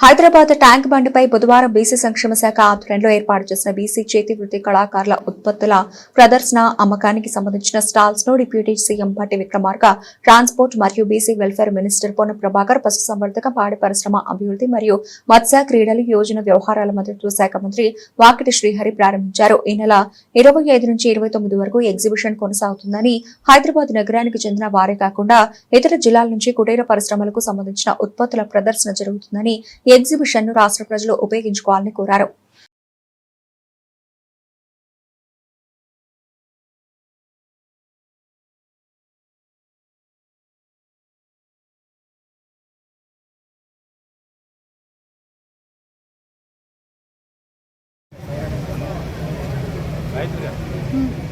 Hyderabad tank బండ్పై బుధవారం BC సంక్షేమ శాఖ ఆధ్వర్యంలో ఏర్పాటు చేసిన బీసీ చేతి వృత్తి కళాకారుల ఉత్పత్తుల ప్రదర్శన అమ్మకానికి సంబంధించిన స్టాల్స్ను deputy CM Bhatti Vikramarka transport మరియు BC welfare minister Ponna Prabhakar పశుసంవర్ధక పాడి పరిశ్రమ అభివృద్ధి మరియు మత్స్య క్రీడలు యోజన వ్యవహారాల మంత్రిత్వ శాఖ మంత్రి వాకిటి శ్రీహరి ప్రారంభించారు. ఈ నెల ఇరవై ఐదు నుంచి ఇరవై తొమ్మిది వరకు ఎగ్జిబిషన్ కొనసాగుతుందని హైదరాబాద్ నగరానికి చెందిన వారే కాకుండా ఇతర జిల్లాల నుంచి కుటీర పరిశ్రమలకు సంబంధించిన ఉత్పత్తుల ప్రదర్శన జరుగుతుందని ఎగ్జిబిషన్ను రాష్ట్ర ప్రజలు ఉపయోగించుకోవాలని కోరారు.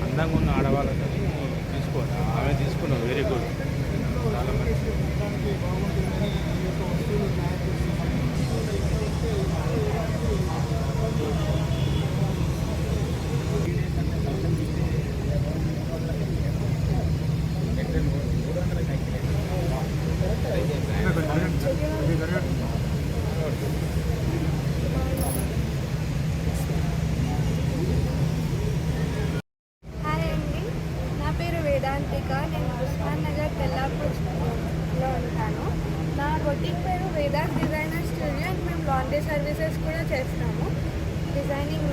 అందంగా ఉన్న ఆడవాళ్ళని తీసుకోవాలి ఆమె తీసుకున్నాం వెరీ గుడ్ చాలా మంచి హాయ్ అండి నా పేరు వేదాంతిక నేను ఉస్మాన్ నగర్ తెల్లాపూర్లో ఉంటాను. నా బొటిక్ పేరు వేదాస్ డిజైనర్ స్టూడియో అండ్ మేము లాండ్రీ సర్వీసెస్ కూడా చేస్తాము. డిజైనింగ్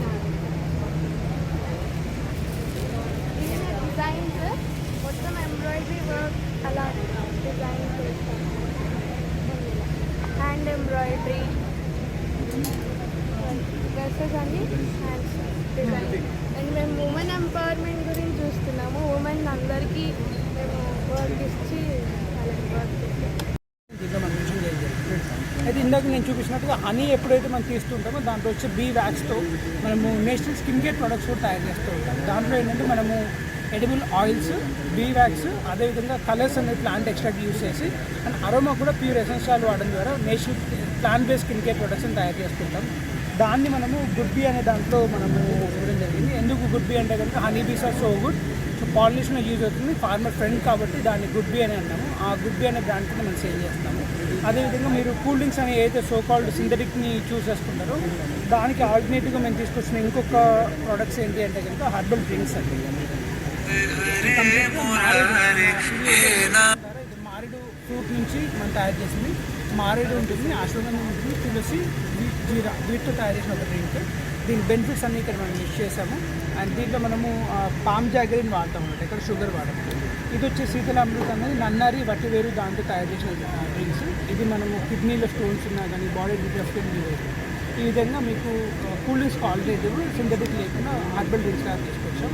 ఇది నా డిజైన్స్ మొత్తం ఎంబ్రాయిడరీ వర్క్ అలా డిజైన్ చేస్తాము. హ్యాండ్ ఎంబ్రాయిడరీ డ్రెస్సెస్ అన్ని హ్యాండ్స్ డిజైన్ అండ్ మేము ఉమెన్ ఎంపవర్మెంట్ గురించి చూస్తున్నాము ఉమెన్ అందరికీ మేము వర్క్ ఇచ్చి వాళ్ళకి వర్క్ దీంట్లో మనం మెన్షన్ చేయడం జరిగింది అయితే ఇందాక నేను చూపించినట్టుగా హనీ ఎప్పుడైతే మనం తీస్తుంటామో దాంట్లో వచ్చే బీ వ్యాక్స్తో మనము నేషనల్ స్కిన్ కేర్ ప్రొడక్ట్స్ కూడా తయారు చేస్తూ ఉంటాం. దాంట్లో ఏంటంటే మనము ఎడిబుల్ ఆయిల్స్ బీ వ్యాక్స్ అదేవిధంగా కలర్స్ అనేది ప్లాంట్ ఎక్స్ట్రాక్ట్ యూస్ చేసి అండ్ అరోమా కూడా ప్యూర్ ఎసెన్షియల్ వాడడం ద్వారా national plant based skin care ప్రొడక్ట్స్ని తయారు చేస్తుంటాం దాన్ని మనము గుడ్బీ అనే దాంట్లో మనము జరిగింది. ఎందుకు గుడ్ బీ అంటే కనుక honey bees are so good so pollination use అవుతుంది. ఫార్మర్ ఫ్రెండ్ కాబట్టి దాన్ని గుడ్ బీ అని అన్నాము ఆ గుడ్ బీ అనే బ్రాండ్ కింద మనం సేల్ చేస్తాము. అదేవిధంగా మీరు కూల్ డ్రింక్స్ అనే ఏదైతే సో కాల్డ్ సింథటిక్ని చూస్ చేసుకుంటారో దానికి ఆల్టర్నేటివ్గా మేము తీసుకొచ్చిన ఇంకొక ప్రొడక్ట్స్ ఏంటి అంటే కనుక హర్బల్ డ్రింక్స్ అండి. ఇది మారేడు ఫ్రూట్ నుంచి మనం తయారు చేసింది మారేడు ఉంటుంది అశ్వగంధం ఉంటుంది తులసి జీరా వీటితో తయారు చేసిన ఒక డ్రింక్. దీని బెనిఫిట్స్ అన్ని ఇక్కడ మనం మిక్స్ చేసాము అండ్ దీంట్లో మనము పామ్ జాగరీని వాడతాం అనమాట ఇక్కడ షుగర్ వాడము. ఇది వచ్చి శీతల అమృతం అనేది నన్నారి వట్టి వేరు దాంతో తయారు చేసిన డ్రింక్స్. ఇది మనము కిడ్నీలో స్టోన్స్ ఉన్నా కానీ బాడీ డిటెస్టింగ్ ఈ విధంగా మీకు కూల్ డ్రింక్స్ ఆల్టర్నేటివ్ సింథటిక్ లేకుండా హర్బల్ డ్రింక్స్ తయారు తీసుకొచ్చాం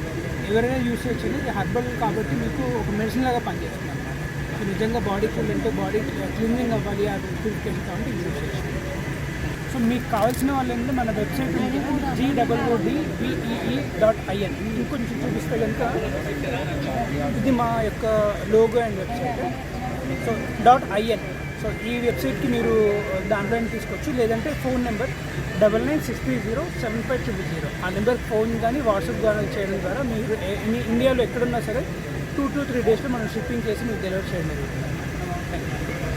ఎవరైనా యూస్ చేయొచ్చు ఇది హర్బల్ కాబట్టి మీకు ఒక మెడిసిన్ లాగా పనిచేస్తుంది అనమాట సో నిజంగా బాడీ కూల్ అంటే బాడీ క్లీనింగ్ అవ్వాలి అది వెళ్తా ఉంటే యూజ్ చేయొచ్చు సో మీకు కావాల్సిన వాళ్ళు ఏంటంటే మన website G WD BEE dot IN ఇంకొంచెం చూపిస్తే కనుక ఇది మా యొక్క logo and website so dot IN so ఈ వెబ్సైట్కి మీరు uh, దాంట్లో తీసుకోవచ్చు. లేదంటే phone number double nine six three zero seven five triple zero ఆ నెంబర్ ఫోన్ కానీ వాట్సాప్ ద్వారా చేయడం ద్వారా మీరు మీ ఇండియాలో ఎక్కడున్నా సరే టూ టు త్రీ డేస్లో మనం షిప్పింగ్ చేసి మీకు డెలివరీ చేయడం జరుగుతుంది. Thank you